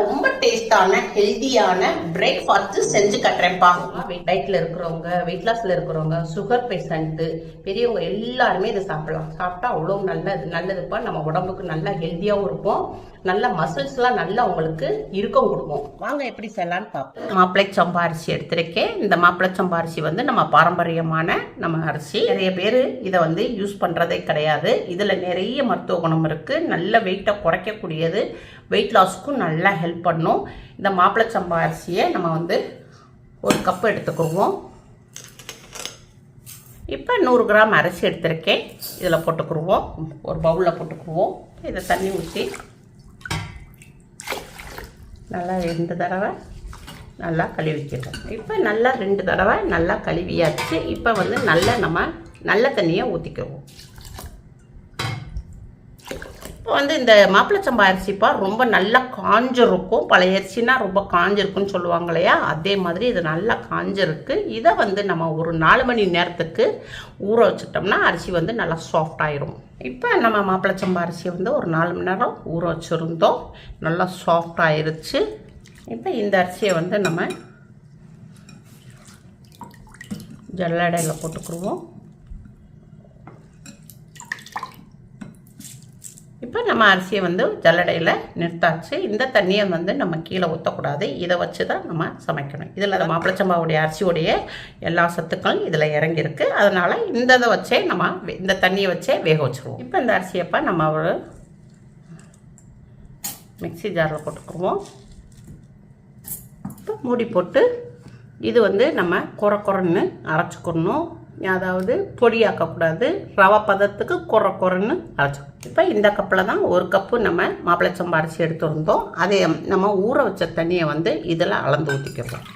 ரொம்ப டேஸ்டான ஹெல்தியான பிரேக்ஃபாஸ்ட் செஞ்சு கட்டுறேன்ப்பா. வெயிட் டயட்ல இருக்கிறவங்க வெயிட் லாஸ்ல இருக்கிறவங்க சுகர் பேஷண்ட் பெரியவங்க எல்லாருமே இதை சாப்பிடலாம். சாப்பிட்டா அவ்வளோ நல்லது நல்லதுப்பா. நம்ம உடம்புக்கு நல்லா ஹெல்த்தியாகவும் இருப்போம். நல்ல மசில்ஸ்லாம் நல்லா உங்களுக்கு இறுக்கம் கொடுக்கும் வாங்க எப்படி செய்யலாம்னு பார்ப்போம். மாப்பிளை சம்பா அரிசி எடுத்திருக்கேன். இந்த மாப்பிளை சம்பா அரிசி வந்து நம்ம பாரம்பரியமான நம்ம அரிசி. நிறைய பேர் இதை வந்து யூஸ் பண்ணுறதே கிடையாது. இதில் நிறைய மருத்துவ குணம் இருக்குது நல்ல வெயிட்டை குறைக்கக்கூடியது. வெயிட் லாஸ்க்கும் நல்லா ஹெல்ப் பண்ணும். இந்த மாப்பிளை சம்பா அரிசியை நம்ம வந்து ஒரு கப் எடுத்துக்குருவோம் இப்போ நூறு கிராம் அரிசி எடுத்திருக்கேன். இதில் போட்டுக்குருவோம். ஒரு பவுலில் போட்டுக்குருவோம். இதை தண்ணி ஊற்றி நல்லா ரெண்டு தடவை நல்லா கழுவிக்கிறோம் இப்போ நல்லா ரெண்டு தடவை நல்லா கழுவியாச்சு. இப்போ வந்து நல்லா நம்ம நல்ல தண்ணியை ஊற்றிக்கிறோம் இப்போ வந்து இந்த மாப்பிள்ளை சம்பா அரிசிப்பா ரொம்ப நல்லா காஞ்சிருக்கும். பழைய அரிசினா ரொம்ப காஞ்சிருக்குன்னு சொல்லுவாங்க இல்லையா? அதே மாதிரி இது நல்லா காஞ்சிருக்கு. இதை வந்து நம்ம ஒரு நாலு மணி நேரத்துக்கு ஊற வச்சுட்டோம்னா அரிசி வந்து நல்லா சாஃப்ட் ஆயிரும். இப்போ நம்ம மாப்பிள்ளை சம்பா அரிசியை வந்து ஒரு நாலு மணி நேரம் ஊற வச்சுருந்தோம். நல்லா சாஃப்ட் ஆயிருச்சு. இப்போ இந்த அரிசியை வந்து நம்ம ஜல்லடையில் போட்டுக்குருவோம். இப்போ நம்ம அரிசியை வந்து ஜல்லடையில் நிறுத்தாச்சு. இந்த தண்ணியை வந்து நம்ம கீழே ஊற்றக்கூடாது இதை வச்சு தான் நம்ம சமைக்கணும். இதில் அந்த மாப்பிளச்சம்பாவுடைய அரிசியுடைய எல்லா சத்துக்களும் இதில் இறங்கியிருக்கு. அதனால் இந்த இதை வச்சே நம்ம வே- இந்த தண்ணியை வச்சே வேக வச்சுருவோம். இப்போ இந்த அரிசியப்போ நம்ம ஒரு மிக்ஸி ஜாரில் போட்டுக்குருவோம் இப்போ மூடி போட்டு இது வந்து நம்ம குறை குறைன்னு அரைச்சிக்கணும். அதாவது பொடியாக்கக்கூடாது. ரவை பதத்துக்கு குறை குறைன்னு அரைச்சிக்கணும் இப்போ இந்த கப்பில் தான் ஒரு கப்பு நம்ம மாப்பிளச்சம்பா அரிசி எடுத்துருந்தோம் அதை நம்ம ஊற வச்ச தண்ணியை வந்து இதில் அளந்து ஊற்றிக்கிறோம்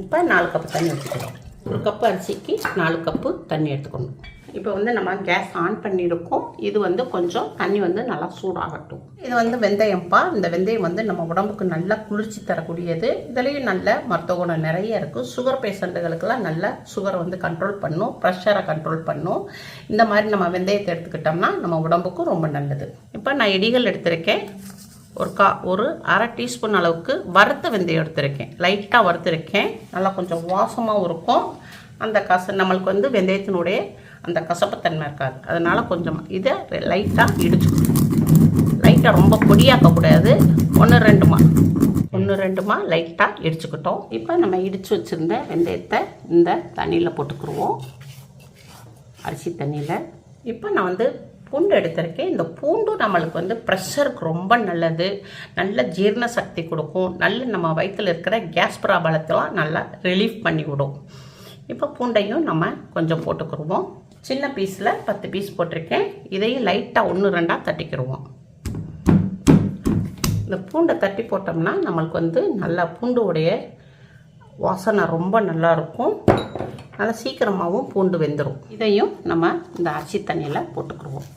இப்போ நாலு கப்பு தண்ணி ஊற்றிக்கிறோம் ஒரு கப்பு அரிசிக்கு நாலு கப்பு தண்ணி எடுத்துக்கணும். இப்போ வந்து நம்ம கேஸ் ஆன் பண்ணியிருக்கோம். இது வந்து கொஞ்சம் தண்ணி வந்து நல்லா சூடாகட்டும். இது வந்து வெந்தயம்ப்பா இந்த வெந்தயம் வந்து நம்ம உடம்புக்கு நல்லா குளிர்ச்சி தரக்கூடியது. இதுலேயும் நல்ல மருத்துவ குணம் நிறைய இருக்குது சுகர் பேஷண்ட்டுகளுக்கெல்லாம் நல்ல சுகரை வந்து கண்ட்ரோல் பண்ணும். ப்ரெஷரை கண்ட்ரோல் பண்ணும். இந்த மாதிரி நம்ம வெந்தயத்தை எடுத்துக்கிட்டோம்னா நம்ம உடம்புக்கும் ரொம்ப நல்லது. இப்போ நான் இடிகள் எடுத்திருக்கேன். ஒரு கா ஒரு அரை டீஸ்பூன் அளவுக்கு வறுத்த வெந்தயம் எடுத்திருக்கேன். லைட்டாக வறுத்திருக்கேன். நல்லா கொஞ்சம் வாசமாகவும் இருக்கும். அந்த காசு நம்மளுக்கு வந்து வெந்தயத்தினுடைய அந்த கசப்புத்தன்மை இருக்காது. அதனால் கொஞ்சம் இதை லைட்டாக இடிச்சுக்கணும். லைட்டாக ரொம்ப பொடியாக்கக்கூடாது. ஒன்று ரெண்டுமா ஒன்று ரெண்டுமா லைட்டாக இடிச்சுக்கிட்டோம். இப்போ நம்ம இடித்து வச்சுருந்த வெந்தயத்தை இந்த தண்ணியில் போட்டுக்குருவோம். அரிசி தண்ணியில். இப்போ நான் வந்து பூண்டு எடுத்திருக்கேன். இந்த பூண்டும் நம்மளுக்கு வந்து ப்ரெஷருக்கு ரொம்ப நல்லது. நல்ல ஜீரண சக்தி கொடுக்கும். நல்ல நம்ம வயிற்றில் இருக்கிற கேஸ் ப்ராபலத்தெல்லாம் நல்லா ரிலீஃப் பண்ணி விடும். இப்போ பூண்டையும் நம்ம கொஞ்சம் போட்டுக்கிடுவோம் சின்ன பீஸில் பத்து பீஸ் போட்டிருக்கேன். இதையும் லைட்டாக ஒன்று ரெண்டாக தட்டிக்கிடுவோம். இந்த பூண்டை தட்டி போட்டோம்னா நம்மளுக்கு வந்து நல்லா பூண்டு உடைய வாசனை ரொம்ப நல்லா இருக்கும். நல்லா சீக்கிரமாகவும் பூண்டு வெந்துடும் இதையும் நம்ம இந்த அரிசி தண்ணியில் போட்டுக்கிடுவோம்.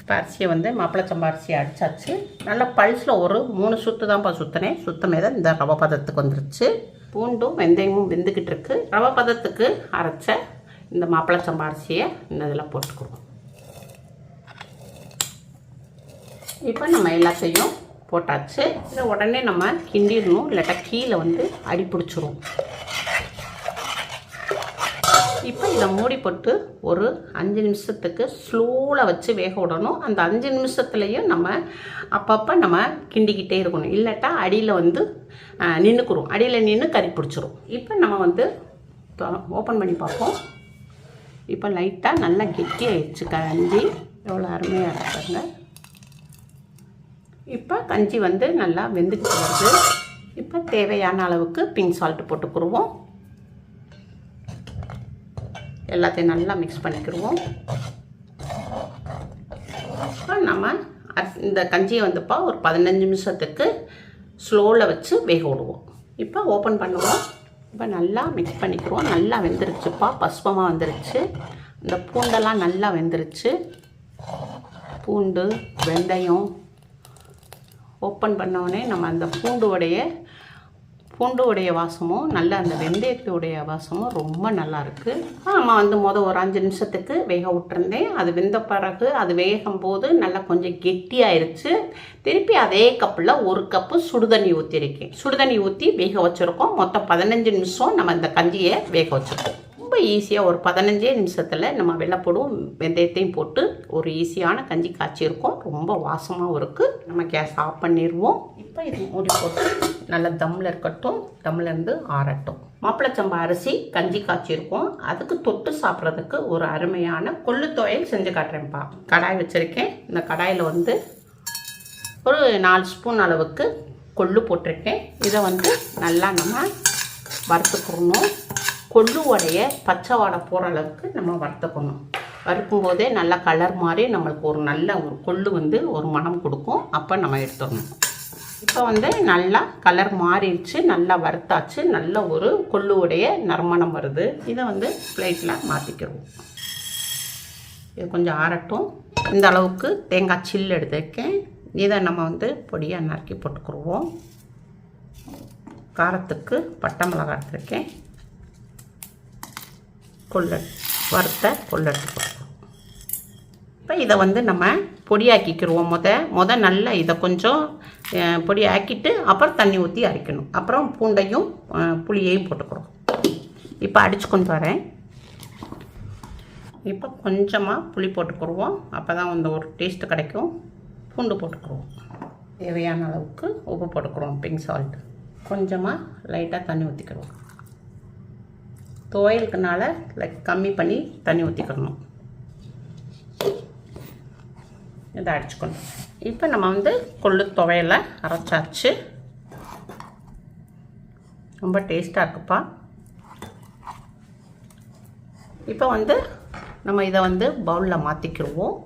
இப்போ அரிசியை வந்து மாப்பிளை சம்பா அரிசியை அடித்தாச்சு நல்லா பல்ஸில் ஒரு மூணு சுற்று தான்ப்பா சுற்றினேன் சுத்தமே தான் இந்த ரவை பதத்துக்கு வந்துருச்சு. பூண்டும் வெந்தயமும் வெந்துக்கிட்டு இருக்கு. ரவை பதத்துக்கு அரைச்ச இந்த மாப்பிளை சம்பா அரிசியை இந்த இதில் போட்டுக்குருவோம் இப்போ நம்ம எல்லாத்தையும் போட்டாச்சு. இதை உடனே நம்ம கிண்டிடணும் இல்லாட்டா கீழே வந்து அடி பிடிச்சிரும். இப்போ இதை மூடி போட்டு ஒரு அஞ்சு நிமிஷத்துக்கு ஸ்லோவில் வச்சு வேக விடணும். அந்த அஞ்சு நிமிஷத்துலேயும் நம்ம அப்பப்போ நம்ம கிண்டிக்கிட்டே இருக்கணும். இல்லாட்டா அடியில் வந்து நின்றுக்குறோம் அடியில் நின்று கறி பிடிச்சிரும். இப்போ நம்ம வந்து ஓப்பன் பண்ணி பார்ப்போம். இப்போ லைட்டாக நல்லா கெட்டி ஆயிடுச்சு. கஞ்சி. எவ்வளோ அருமையாக இருக்காங்க இப்போ கஞ்சி வந்து நல்லா வெந்துக்கிட்டு வருது. இப்போ தேவையான அளவுக்கு பிங்க் சால்ட் போட்டுக்குருவோம். எல்லாத்தையும் நல்லா மிக்ஸ் பண்ணிக்கிடுவோம் இப்போ நம்ம இந்த கஞ்சியை வந்துப்பா ஒரு பதினஞ்சு நிமிஷத்துக்கு ஸ்லோவில் வச்சு வேக விடுவோம். இப்போ ஓப்பன் பண்ணுவோம். இப்போ நல்லா மிக்ஸ் பண்ணிக்கிறோம். நல்லா வெந்துருச்சுப்பா பசுபமாக வந்துருச்சு. இந்த பூண்டெல்லாம் நல்லா வெந்துருச்சு. பூண்டு வெந்தயம் ஓப்பன் பண்ணோடனே நம்ம அந்த பூண்டு பூண்டுடைய உடைய வாசமும் நல்ல அந்த வெந்தயத்துடைய வாசமும் ரொம்ப நல்லா இருக்கு நம்ம வந்து மொதல் ஒரு அஞ்சு நிமிஷத்துக்கு வேக விட்டுருந்தேன். அது வெந்த பிறகு அது வேகும் போது நல்லா கொஞ்சம் கெட்டியாயிருச்சு. திருப்பி அதே கப்பில் ஒரு கப்பு சுடுதண்ணி ஊற்றிருக்கேன் சுடுதண்ணி ஊற்றி வேக வச்சுருக்கோம். மொத்தம் பதினஞ்சு நிமிஷம் நம்ம இந்த கஞ்சியை வேக வச்சுருக்கோம். ரொம்ப ஈஸியாக ஒரு பதினஞ்சே நிமிஷத்தில் நம்ம வெள்ளைப்பூடும் வெந்தயத்தையும் போட்டு ஒரு ஈஸியான கஞ்சி காய்ச்சிருக்கோம் ரொம்ப வாசமாகவும் இருக்குது நம்ம கேஸ் ஆஃப் பண்ணிடுவோம் இப்போ இது மூடி போட்டு நல்லா தம்மில் இருக்கட்டும் தம்மில் இருந்து ஆறட்டும். மாப்பிளச்சம்பா அரிசி கஞ்சி காய்ச்சிருக்கோம் அதுக்கு தொட்டு சாப்பிட்றதுக்கு ஒரு அருமையான கொள்ளு துவையல் செஞ்சு காட்டுறேன்ப்பா. கடாய் வச்சுருக்கேன். இந்த கடாயில் வந்து ஒரு நாலு ஸ்பூன் அளவுக்கு கொள்ளு போட்டிருக்கேன். இதை வந்து நல்லா நம்ம வறுத்துக்கணும். கொள்ளு உடைய பச்சை வாடை போகிற அளவுக்கு நம்ம வறுத்துக்கணும். வறுக்கும் போதே நல்லா கலர் மாதிரி நம்மளுக்கு ஒரு நல்ல ஒரு கொள்ளு வந்து ஒரு மணம் கொடுக்கும். அப்போ நம்ம எடுத்துடணும். இப்போ வந்து நல்லா கலர் மாறிடுச்சு நல்லா வறுத்தாச்சு நல்ல ஒரு கொள்ளுவுடைய நறுமணம் வருது. இதை வந்து பிளேட்டில் மாற்றிக்கிறோம் இது கொஞ்சம் ஆறட்டும். இந்த அளவுக்கு தேங்காய் சில்லு எடுத்துருக்கேன். இதை நம்ம வந்து பொடியாக நறுக்கி போட்டுக்குருவோம் காரத்துக்கு பட்டை மிளகாய் எடுத்துருக்கேன். கொள்ளட் வறுத்த கொள்ளட்டு இப்போ இதை வந்து நம்ம பொடியாக்கிக்கிடுவோம் முத முத நல்லா இதை கொஞ்சம் பொடி ஆக்கிட்டு அப்புறம் தண்ணி ஊற்றி அரைக்கணும். அப்புறம் பூண்டையும் புளியையும் போட்டுக்கிறோம் இப்போ அடிச்சு கொண்டு வரேன். இப்போ கொஞ்சமாக புளி போட்டுக்கிடுவோம் அப்போ தான் வந்து ஒரு டேஸ்ட்டு கிடைக்கும். பூண்டு போட்டுக்கிடுவோம் தேவையான அளவுக்கு உப்பு போட்டுக்கிறோம் பிங்க் சால்ட் கொஞ்சமாக லைட்டாக தண்ணி ஊற்றிக்கிடுவோம் துவையலுக்குனால லைக் கம்மி பண்ணி தண்ணி ஊற்றிக்கணும் இதை அடிச்சுக்கணும். இப்போ நம்ம வந்து கொள்ளு துவையலை அரைச்சாச்சு. ரொம்ப டேஸ்ட்டாக இருக்குப்பா. இப்போ வந்து நம்ம இதை வந்து பவுலில் மாற்றிக்கிடுவோம்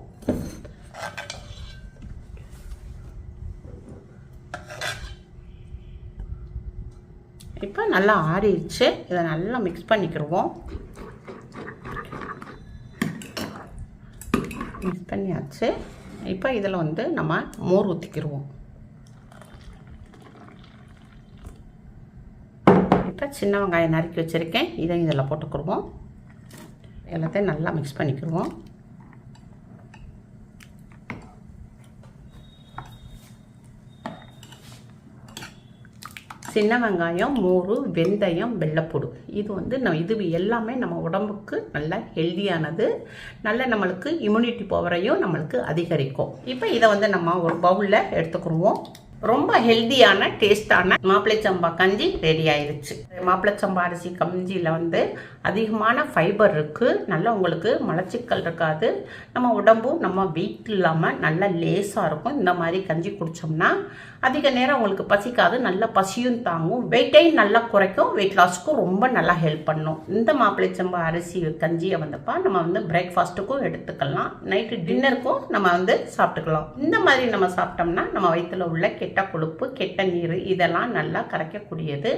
இப்போ நல்லா ஆறிடுச்சு. இதை நல்லா மிக்ஸ் பண்ணிக்கிடுவோம். மிக்ஸ் பண்ணியாச்சு. இப்போ இதில் வந்து நம்ம மோர் ஊற்றிக்கிடுவோம் இப்போ சின்ன வெங்காயம் நறுக்கி வச்சுருக்கேன். இதையும் இதில் போட்டுக்கிடுவோம். எல்லாத்தையும் நல்லா மிக்ஸ் பண்ணிக்கிடுவோம். சின்ன வெங்காயம் மோர் வெந்தயம் வெள்ளைப்பூடு. இது வந்து நம்ம இது எல்லாமே நம்ம உடம்புக்கு நல்ல ஹெல்தியானது நல்ல நம்மளுக்கு இம்யூனிட்டி பவரையும் நம்மளுக்கு அதிகரிக்கும். இப்போ இதை வந்து நம்ம ஒரு பவுலில் எடுத்துக்கிடுவோம் ரொம்ப ஹெல்தியான டேஸ்டான மாப்பிளை சம்பா கஞ்சி ரெடி ஆயிருச்சு. மாப்பிளை சம்பா அரிசி கஞ்சியில் வந்து அதிகமான ஃபைபர் இருக்குது நல்லா உங்களுக்கு மலச்சிக்கல் இருக்காது. நம்ம உடம்பும் நம்ம வெயிட் இல்லாமல் நல்லா லேசாக இருக்கும். இந்த மாதிரி கஞ்சி குடித்தோம்னா அதிக நேரம் உங்களுக்கு பசிக்காது. நல்லா பசியும் தாங்கும். வெயிட்டையும் நல்லா குறைக்கும். வெயிட் லாஸ்க்கும் ரொம்ப நல்லா ஹெல்ப் பண்ணும். இந்த மாப்பிளை சம்பா அரிசி கஞ்சியை வந்தப்பா நம்ம வந்து பிரேக்ஃபாஸ்ட்டுக்கும் எடுத்துக்கலாம். நைட்டு டின்னருக்கும் நம்ம வந்து சாப்பிட்டுக்கலாம். இந்த மாதிரி நம்ம சாப்பிட்டோம்னா நம்ம வயிற்றுல உள்ள கெட்ட கொழுப்பு கெட்ட நீர் இதெல்லாம் நல்லா கரைக்கக்கூடியது.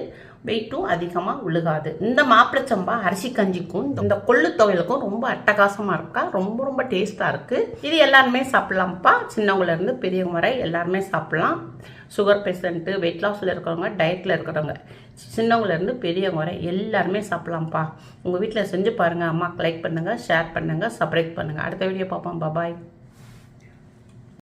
வெயிட்டும் அதிகமாக உழுகாது. இந்த மாப்பிளச்சம்பா அரிசி கஞ்சிக்கும் இந்த கொள்ளு துவையலுக்கும் ரொம்ப அட்டகாசமாக இருக்கா? ரொம்ப ரொம்ப டேஸ்ட்டாக இருக்குது இது எல்லாருமே சாப்பிட்லாம்ப்பா. சின்னவங்கலேருந்து பெரியவங்க வரை எல்லாருமே சாப்பிட்லாம். சுகர் பேஷண்ட்டு வெயிட் லாஸில் இருக்கிறவங்க டயட்டில் இருக்கிறவங்க சின்னவங்கலேருந்து பெரியவங்க வரை எல்லாருமே சாப்பிட்லாம்ப்பா. உங்கள் வீட்டில் செஞ்சு பாருங்கள் அம்மாவுக்கு லைக் பண்ணுங்கள் ஷேர் பண்ணுங்கள் சப்ஸ்கிரைப் பண்ணுங்கள் அடுத்த வீடியோ பார்ப்போம். பாபாய்